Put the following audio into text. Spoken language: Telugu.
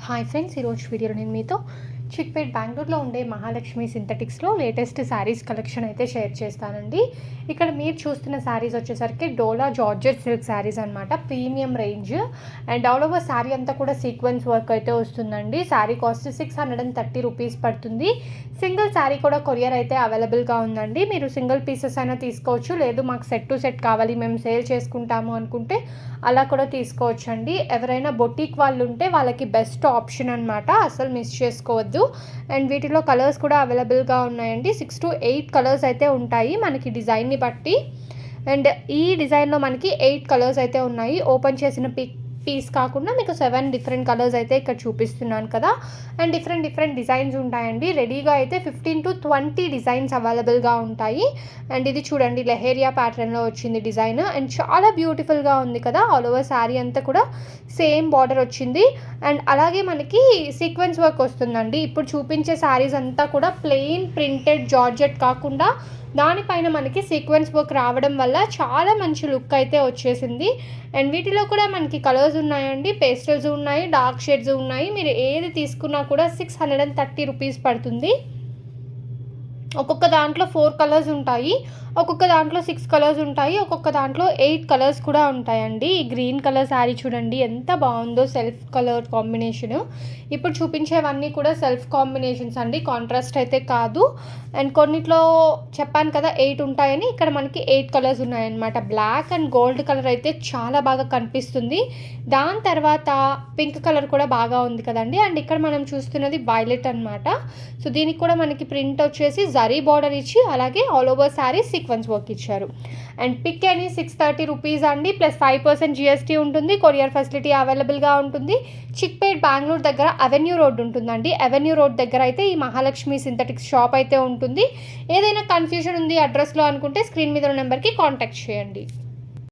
హాయ్ ఫ్రెండ్స్ ఈరోజు వీడియోలో నేను మీతో చిక్పేట్ బెంగళూరులో ఉండే మహాలక్ష్మి సింథటిక్స్లో లేటెస్ట్ శారీస్ కలెక్షన్ అయితే షేర్ చేస్తానండి. ఇక్కడ మీరు చూస్తున్న శారీస్ వచ్చేసరికి డోలా జార్జెట్ సిల్క్ శారీస్ అనమాట premium range. And all over sari అంతా కూడా సీక్వెన్స్ వర్క్ అయితే వస్తుందండి. Sari cost six hundred and thirty rupees పడుతుంది. సింగిల్ శారీ కూడా కొరియర్ అయితే అవైలబుల్గా ఉందండి. మీరు సింగిల్ పీసెస్ అయినా తీసుకోవచ్చు. లేదు మాకు సెట్ టు సెట్ కావాలి మేము సేల్ చేసుకుంటాము అనుకుంటే అలా కూడా తీసుకోవచ్చండి. ఎవరైనా బొటీక్ వాళ్ళు ఉంటే వాళ్ళకి బెస్ట్ ఆప్షన్ అనమాట అసలు మిస్ చేసుకోవద్దు. అండ్ వీటిలో కలర్స్ కూడా అవైలబుల్గా ఉన్నాయండి. సిక్స్ టు ఎయిట్ కలర్స్ అయితే ఉంటాయి మనకి డిజైన్ని బట్టి. అండ్ ఈ డిజైన్లో మనకి ఎయిట్ కలర్స్ అయితే ఉన్నాయి. ఓపెన్ చేసిన పిక్ పీస్ కాకుండా మీకు సెవెన్ డిఫరెంట్ కలర్స్ అయితే ఇక్కడ చూపిస్తున్నాను కదా. అండ్ డిఫరెంట్ డిఫరెంట్ డిజైన్స్ ఉంటాయండి. రెడీగా అయితే ఫిఫ్టీన్ టు ట్వంటీ డిజైన్స్ అవైలబుల్గా ఉంటాయి. అండ్ ఇది చూడండి లెహేరియా ప్యాటర్న్లో వచ్చింది డిజైన్. అండ్ చాలా బ్యూటిఫుల్గా ఉంది కదా. ఆల్ ఓవర్ శారీ అంతా కూడా సేమ్ బార్డర్ వచ్చింది. అండ్ అలాగే మనకి సీక్వెన్స్ వర్క్ వస్తుందండి. ఇప్పుడు చూపించే శారీస్ అంతా కూడా ప్లెయిన్ ప్రింటెడ్ జార్జెట్ కాకుండా దానిపైన మనకి సీక్వెన్స్ వర్క్ రావడం వల్ల చాలా మంచి లుక్ అయితే వచ్చేసింది. అండ్ వీటిలో కూడా మనకి కలర్స్ ఉన్నాయండి. పేస్టల్స్ ఉన్నాయి డార్క్ షేడ్స్ ఉన్నాయి. మీరు ఏది తీసుకున్నా కూడా six hundred and thirty rupees పడుతుంది. ఒక్కొక్క దాంట్లో ఫోర్ కలర్స్ ఉంటాయి ఒక్కొక్క దాంట్లో సిక్స్ కలర్స్ ఉంటాయి ఒక్కొక్క దాంట్లో ఎయిట్ కలర్స్ కూడా ఉంటాయండి. ఈ గ్రీన్ కలర్ శారీ చూడండి ఎంత బాగుందో సెల్ఫ్ కలర్ కాంబినేషన్. ఇప్పుడు చూపించేవన్నీ కూడా సెల్ఫ్ కాంబినేషన్స్ అండి కాంట్రాస్ట్ అయితే కాదు. అండ్ కొన్నిట్లో చెప్పాను కదా ఎయిట్ ఉంటాయని ఇక్కడ మనకి ఎయిట్ కలర్స్ ఉన్నాయన్నమాట. బ్లాక్ అండ్ గోల్డ్ కలర్ అయితే చాలా బాగా కనిపిస్తుంది. దాని తర్వాత పింక్ కలర్ కూడా బాగా ఉంది కదండి. అండ్ ఇక్కడ మనం చూస్తున్నది వైలెట్ అనమాట సో దీనికి కూడా మనకి ప్రింట్ వచ్చేసి జరీ బార్డర్ ఇచ్చి అలాగే all over sari sequence work ఇచ్చారు. అండ్ పిక్ అని సిక్స్ థర్టీ రూపీస్ అండి ప్లస్ ఫైవ్ పర్సెంట్ జిఎస్టీ ఉంటుంది కొరియర్ ఫెసిలిటీ అవైలబుల్గా ఉంటుంది. చిక్పేట్ బెంగళూరు దగ్గర అవెన్యూ రోడ్ ఉంటుందండి. అవెన్యూ రోడ్ దగ్గర అయితే ఈ మహాలక్ష్మి సింథటిక్స్ షాప్ అయితే ఉంటుంది. ఏదైనా కన్ఫ్యూజన్ ఉంది అడ్రస్లో అనుకుంటే స్క్రీన్ మీద ఉన్న నెంబర్కి కాంటాక్ట్ చేయండి.